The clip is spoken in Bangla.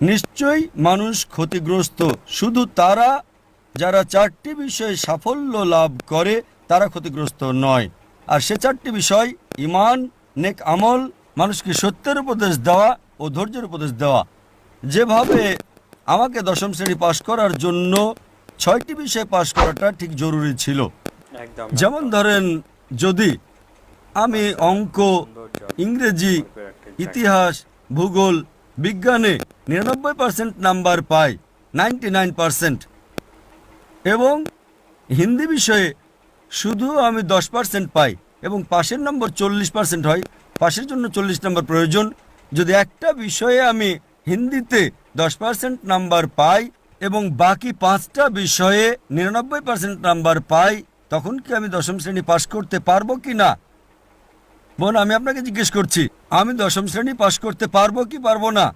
নিশ্চয়ই মানুষ ক্ষতিগ্রস্ত। শুধু তারা যারা চারটি বিষয়ে সাফল্য লাভ করে তারা ক্ষতিগ্রস্ত নয়। আর সে চারটি বিষয় ইমান নেক আমল মানুষকে সত্যের উপদেশ দেওয়া ও ধৈর্যের উপদেশ দেওয়া। যেভাবে আমাকে দশম শ্রেণি পাশ করার জন্য ছয়টি বিষয়ে পাশ করাটা ঠিক জরুরি ছিল। যেমন ধরেন যদি আমি অঙ্ক ইংরেজি ইতিহাস ভূগোল বিজ্ঞানে নিরানব্বই পার্সেন্ট নাম্বার পাই নাইনটি নাইন পার্সেন্ট এবং হিন্দি বিষয়ে শুধু আমি দশ পার্সেন্ট পাই, এবং পাশের নম্বর চল্লিশ পার্সেন্ট হয়, পাশের জন্য চল্লিশ নম্বর প্রয়োজন। যদি একটা বিষয়ে আমি হিন্দিতে দশ পার্সেন্ট নাম্বার পাই, এবং বাকি পাঁচটা বিষয়ে নিরানব্বই পার্সেন্ট নাম্বার পাই, তখন কি আমি দশম শ্রেণি পাশ করতে পারব কি না বোন আমি আপনাকে জিজ্ঞেস করছি আমি দশম শ্রেণি পাশ করতে পারব কি পারব না?